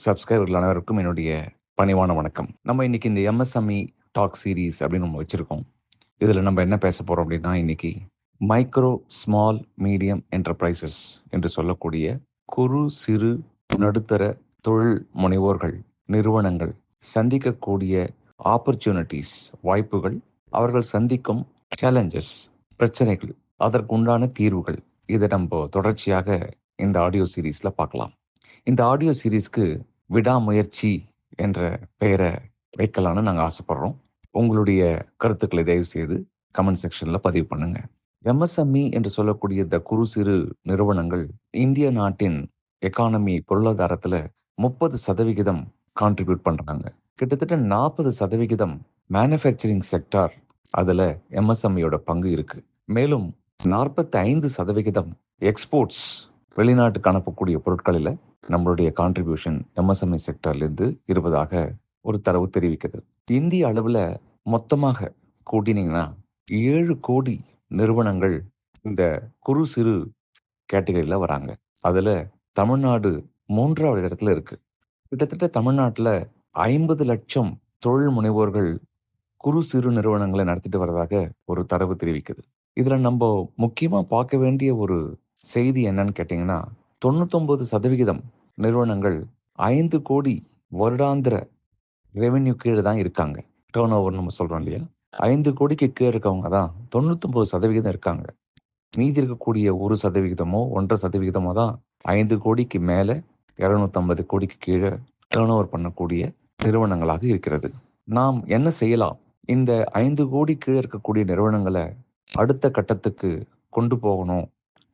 சப்ஸ்கிரைபர்கள் அனைவருக்கும் என்னுடைய பணிவான வணக்கம். நம்ம இன்னைக்கு இந்த எம்எஸ்எம்இ டாக் சீரீஸ் அப்படின்னு நம்ம வச்சிருக்கோம். இதில் நம்ம என்ன பேச போகிறோம் அப்படின்னா இன்னைக்கு மைக்ரோ ஸ்மால் மீடியம் என்டர்பிரைசஸ் என்று சொல்லக்கூடிய குறு சிறு நடுத்தர தொழில் முனைவோர்கள் நிறுவனங்கள் சந்திக்கக்கூடிய ஆப்பர்ச்சுனிட்டிஸ் வாய்ப்புகள் அவர்கள் சந்திக்கும் சேலஞ்சஸ் பிரச்சனைகள் அதற்குண்டான தீர்வுகள் இதை நம்ம தொடர்ச்சியாக இந்த ஆடியோ சீரீஸில் பார்க்கலாம். இந்த ஆடியோ சீரீஸ்க்கு விடாமுயற்சி என்ற பெயரை வைக்கலான்னு நாங்கள் ஆசைப்படுறோம். உங்களுடைய கருத்துக்களை தயவு செய்து கமெண்ட் செக்ஷனில் பதிவு பண்ணுங்க. எம்எஸ்எம்இ என்று சொல்லக்கூடிய இந்த குறு சிறு நிறுவனங்கள் இந்திய நாட்டின் எக்கானமி பொருளாதாரத்தில் முப்பது சதவிகிதம் கான்ட்ரிபியூட் பண்ணுறாங்க கிட்டத்தட்ட நாற்பது சதவிகிதம் மேனுஃபேக்சரிங் செக்டார் அதில் எம்எஸ்எம்இயோட பங்கு இருக்குது மேலும் நாற்பத்தி ஐந்து சதவிகிதம் எக்ஸ்போர்ட்ஸ் வெளிநாட்டுக்கு அனுப்பக்கூடிய பொருட்களில் நம்மளுடைய கான்ட்ரிபியூஷன் எம்எஸ்எம்இ செக்டர்லேருந்து இருப்பதாக ஒரு தரவு தெரிவிக்குது. இந்திய அளவில் மொத்தமாக கூட்டினீங்கன்னா ஏழு கோடி நிறுவனங்கள் இந்த குறு சிறு கேட்டகரியில் வராங்க. அதில் தமிழ்நாடு மூன்றாவது இடத்துல இருக்கு. கிட்டத்தட்ட தமிழ்நாட்டில் ஐம்பது லட்சம் தொழில் முனைவோர்கள் குறு சிறு நிறுவனங்களை நடத்திட்டு வர்றதாக ஒரு தரவு தெரிவிக்குது. இதில் நம்ம முக்கியமாக பார்க்க வேண்டிய ஒரு செய்தி என்னன்னு கேட்டிங்கன்னா தொண்ணூத்தொன்பது சதவிகிதம் நிறுவனங்கள் ஐந்து கோடி வருடாந்திர ரெவென்யூ கீழே தான் இருக்காங்க. டேர்ன் ஓவர் நம்ம சொல்கிறோம் இல்லையா? ஐந்து கோடிக்கு கீழே இருக்கவங்க தான் தொண்ணூத்தொம்பது சதவிகிதம் இருக்காங்க. மீதி இருக்கக்கூடிய ஒரு சதவிகிதமோ ஒன்றரை சதவிகிதமோ தான் ஐந்து கோடிக்கு மேலே இரநூத்தம்பது கோடிக்கு கீழே டேர்ன் ஓவர் பண்ணக்கூடிய நிறுவனங்களாக இருக்கிறது. நாம் என்ன செய்யலாம்? இந்த ஐந்து கோடி கீழே இருக்கக்கூடிய நிறுவனங்களை அடுத்த கட்டத்துக்கு கொண்டு போகணும்.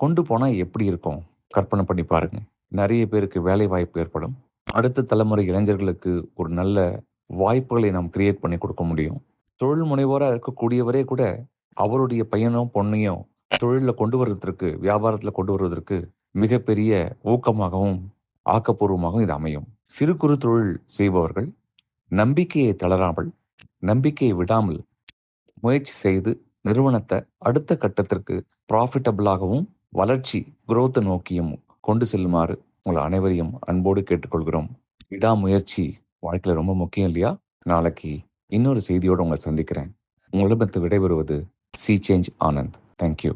கொண்டு போனால் எப்படி இருக்கும்? கற்பனை பண்ணி பாருங்க. நிறைய பேருக்கு வேலை வாய்ப்பு ஏற்படும். அடுத்த தலைமுறை இளைஞர்களுக்கு ஒரு நல்ல வாய்ப்புகளை நாம் கிரியேட் பண்ணி கொடுக்க முடியும். தொழில் முனைவோராக இருக்கக்கூடியவரே கூட அவருடைய பையனோ பொண்ணையோ தொழிலில் கொண்டு வருவதற்கு வியாபாரத்தில் கொண்டு வருவதற்கு மிகப்பெரிய ஊக்கமாகவும் ஆக்கப்பூர்வமாகவும் இது அமையும். சிறு குறு தொழில் செய்பவர்கள் நம்பிக்கையை தளராமல் நம்பிக்கையை விடாமல் முயற்சி செய்து நிறுவனத்தை அடுத்த கட்டத்திற்கு ப்ராஃபிட்டபிளாகவும் வளர்ச்சி குரோத்தை நோக்கியும் கொண்டு செல்லுமாறு உங்களை அனைவரையும் அன்போடு கேட்டுக்கொள்கிறோம். விடாமுயற்சி வாழ்க்கையில் ரொம்ப முக்கியம் இல்லையா? நாளைக்கு இன்னொரு செய்தியோடு உங்களை சந்திக்கிறேன். உங்களிடமிருந்து விடைபெறுவது சி சேஞ்ச் ஆனந்த். தேங்க்யூ